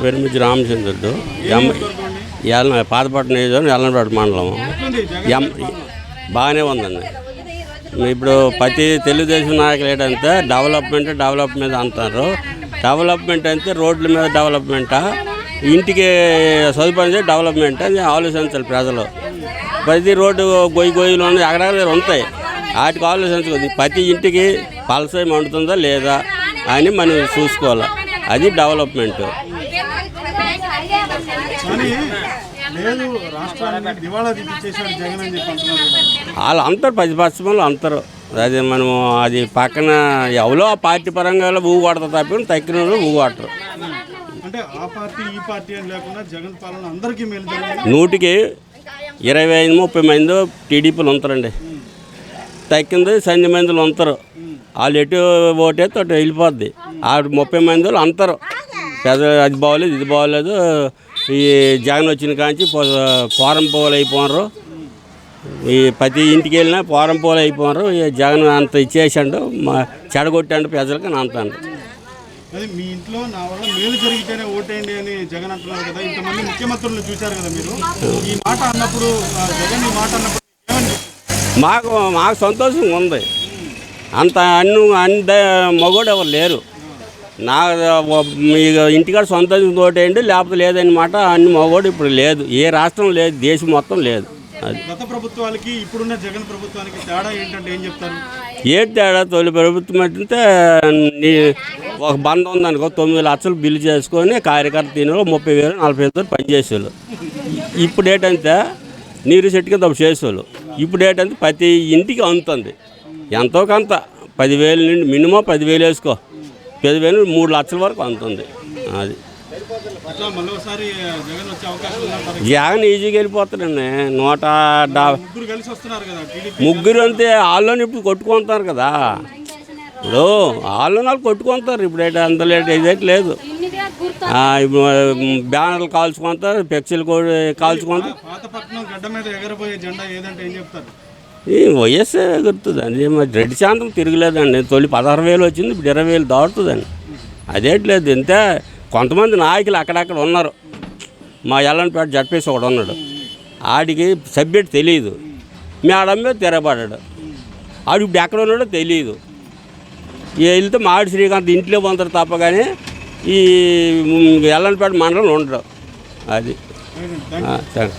వెరుమిచ్చి రామచంద్రుడు. M L Pathapatnam నియోజకవర్గం ఎల్లనపేట మండలం. ఎం బాగానే ఉందండి. ఇప్పుడు ప్రతి తెలుగుదేశం నాయకులు ఏంటంటే డెవలప్మెంట్ డెవలప్మెంట్ అంటారు. డెవలప్మెంట్ అంటే రోడ్ల మీద డెవలప్మెంటా? ఇంటికి సదుపాయం డెవలప్మెంట్? అని ఆలోచించాలి ప్రజలు. ప్రతి రోడ్డు గొయ్యి గొయ్యిలో ఉన్నాయి అక్కడక్కడ ఉంటాయి. వాటికి ఆలోచించుకోదు ప్రతి ఇంటికి పలసై మండుతుందా లేదా అని మనం చూసుకోవాలి. అది డెవలప్మెంట్. కానీ లేదు రాష్ట్రాన్ని దివాళా తీపిచ్చేసాడు జగన్ అని చెప్పి అంటున్నారు కదా. వాళ్ళు పది పశ్చిమలు అంటారు. అది మనము అది పక్కన ఎవరో ఆ పార్టీ పరంగా ఊ కొడతా తప్ప తక్కిన వాళ్ళు ఊ కొట్టరు. అంటే ఆ పార్టీ ఈ పార్టీ అని లేకుండా జగన్ పాలన అందరికీ మేలు నూటికి ఇరవై ఐదు ముప్పై మంది టీడీపీలు ఉంటారండి. తక్కింది సన్ని మందిలు ఉంటారు. వాళ్ళు ఎటు ఓటేస్తే అటు వెళ్ళిపోద్ది. ఆ ముప్పై మంది వాళ్ళు అంటారు. పెద్ద అది బాగోలేదు ఇది బాగోలేదు. ఈ జగన్ వచ్చిన కాంచి పోరం పోలు అయిపోయినారు ఈ ప్రతి ఇంటికి వెళ్ళినా పోరం పోలు అయిపోయినారు ఈ జగన్ అంత ఇచ్చేసాడు మా చెడగొట్టాడు ప్రజలకు అంటాను అది మీ ఇంట్లో నా వల్ల మేలు జరిగితేనే ఓటేయండి అని జగన్ అంటున్నారు కదా. ఇంతమంది ముఖ్యమంత్రులను చూశారు కదా మీరు. ఈ మాట అన్నప్పుడు జగన్ ఈ మాట అన్నప్పుడు మాకు మాకు సంతోషంగా ఉంది. అంత అన్ను అంత మగోడు ఎవరు లేరు. నా మీ ఇంటికాడ సొంతం తోటేయండి లేకపోతే లేదన్నమాట అన్ని మగోడు ఇప్పుడు లేదు. ఏ రాష్ట్రం లేదు దేశం మొత్తం లేదు. అది. గత ప్రభుత్వాలకి ఇప్పుడున్న జగన్ ప్రభుత్వానికి తేడా ఏంటంటే ఏం చెప్తారు? ఏంటి తేడా? తొలి ప్రభుత్వం అంటే నీ ఒక బంధం ఉందనుకో తొమ్మిది లక్షలు బిల్లు చేసుకొని కార్యకర్త తిని ముప్పై వేలు నలభై వేలు పనిచేసేవాళ్ళు. ఇప్పుడు ఏంటంటే నీరు చెట్టు కింద చేసేవాళ్ళు. ఇప్పుడు ఏంటంటే ప్రతి ఇంటికి అందుతుంది ఎంతో కొంత. పదివేలు నుండి మినిమం పదివేలు వేసుకో. పదివేలు మూడు లక్షల వరకు అందుతుంది అది. జగన్ ఈజీగా వెళ్ళిపోతాడండి. నూట ముగ్గురు కలిసి వస్తున్నారు కదా టీడీపీ ముగ్గురు అంతే వాళ్ళని ఇప్పుడు కొట్టుకుంటారు కదా. ఇప్పుడు వాళ్ళని వాళ్ళు కొట్టుకుంటారు ఇప్పుడు అంత లేట్ ఇదేటి లేదు. ఇప్పుడు బ్యానర్లు కాల్చుకుంటారు పెక్సిలు కూడా కాల్చుకుంటారు పాతపట్నం ఈ ఎగురుతుంది అండి రెడ్డి శాంతం తిరగలేదండి. తొలి పదహారు వేలు వచ్చింది ఇప్పుడు ఇరవై వేలు దాటుతుందండి. అదేట్లేదు ఇంతే కొంతమంది నాయకులు అక్కడక్కడ ఉన్నారు. మా ఎల్లంపేట జడ్పేసి ఒకడు ఉన్నాడు. ఆడికి సబ్జెక్ట్ తెలియదు మేడం మీద తిరగబడ్డాడు. ఆడు ఇప్పుడు ఎక్కడ ఉన్నాడో తెలియదు వెళ్తే మాడి శ్రీకాంత్ ఇంట్లో పొందరు తప్ప కానీ ఈ ఎల్లంపేట మండలం ఉండడు. అది. సరే